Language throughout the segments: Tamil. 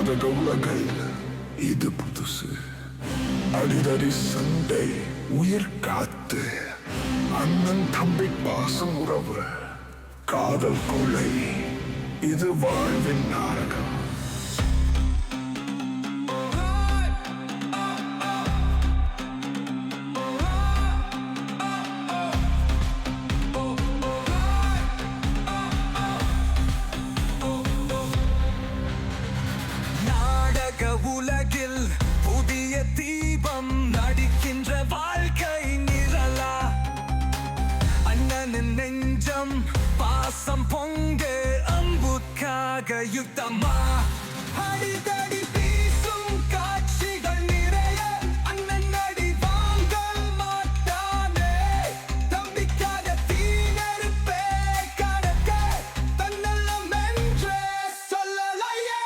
பாதக உலகை இது புதுசு. அடிதடி சண்டை உயிர் காத்து அண்ணன் தம்பி பாசம் உறவு காதல் கொலை இது வாழ்வின் நாடகம். நெஞ்சம் பாசம் பொங்க அம்புக்காக யுத்தமா? அடிதடி வீசும் காட்சிகள் நிறைய அண்ணன் அடி வாங்க மாட்டானே? தம்பிக்காக கடக்க தன்னலம் என்றே சொல்லலையே?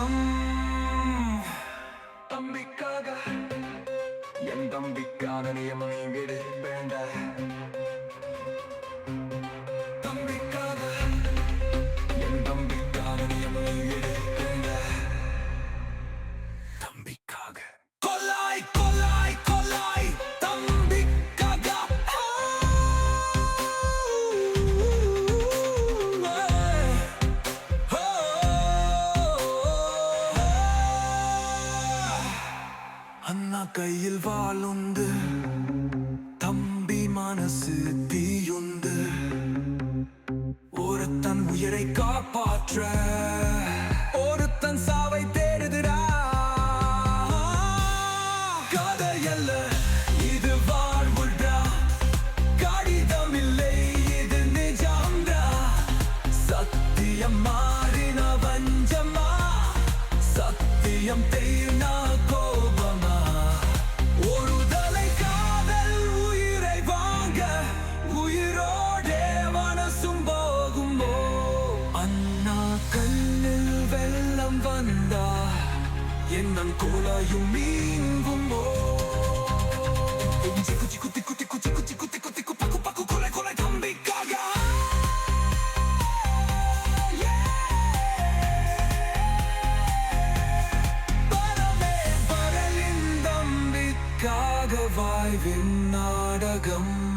நாடகம் தம்பிக்காக என் தம்பிக்கான நியமனை விடு அண்ணா கையில் வாளுண்டு தம்பி மனசு தீயுண்டு ஒருத்தன் உயிரை காப்பாற்ற ஒருத்தன் சாவை தேடுதுடா. காதல் அல்ல இது வாழ்வுடா. கடிதம் இல்லை இது நிஜம்டா. சத்தியம் மாறின வஞ்சமா? சத்தியம் தெரியும் வந்தா எண்ணம் கோலாயும் மீங்குமோ குச்சி குச்சி குத்தி குத்தி குச்சி குச்சி குத்தி குத்தி குப்பக்கு பக்கு கொலை கொலை தம்பிக்காக வாய்வின் நாடகம்.